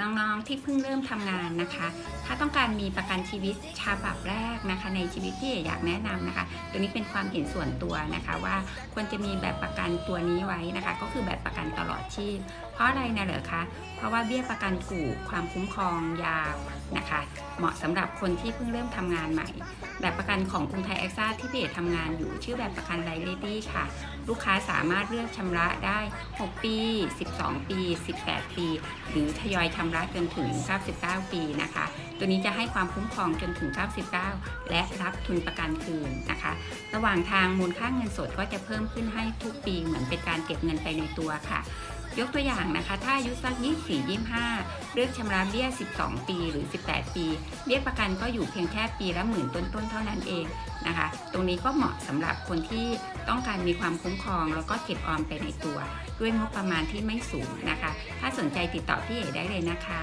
น้องๆที่เพิ่งเริ่มทำงานนะคะ ถ้าต้องการมีประกันชีวิตฉบับแรกนะคะ ในชีวิตที่อยากแนะนำนะคะ ตัวนี้เป็นความเห็นส่วนตัวนะคะ ว่าควรจะมีแบบประกันตัวนี้ไว้นะคะ ก็คือแบบประ ตลอดชีพ เพราะอะไรนะเหรอคะ เพราะว่าเบี้ยประกันกู่ความคุ้มครองยาวนะคะ เหมาะสำหรับคนที่เพิ่งเริ่มทำงานใหม่ แบบประกันของกรุงไทยแอคซ่าที่พี่เอกทำงานอยู่ชื่อแบบประกันไลเลดี้ค่ะ ลูกค้าสามารถเลือกชำระได้ 6 ปี 12 ปี 18 ปี หรือทยอยชำระจนถึง 99 ปีนะคะ ตัวนี้จะให้ความคุ้มครองจนถึง 99 และรับทุนประกันคืนนะ ว่างทางมูลค่าเงินสดก็จะเพิ่มขึ้นให้ทุกปีเหมือนเป็นการเก็บเงินไปในตัวค่ะ ยกตัวอย่างนะคะ ถ้าอายุสัก 24 25 เลือกชำระเบี้ย 12 ปีหรือ 18 ปี เบี้ยประกันก็อยู่เพียงแค่ปีละหมื่นต้นๆ เท่านั้นเองนะคะ ตรงนี้ก็เหมาะสำหรับคนที่ต้องการมีความคุ้มครอง แล้วก็เก็บออมไปในตัว ด้วยงบประมาณที่ไม่สูงนะคะ ถ้าสนใจติดต่อพี่เอ๋ได้เลยนะคะ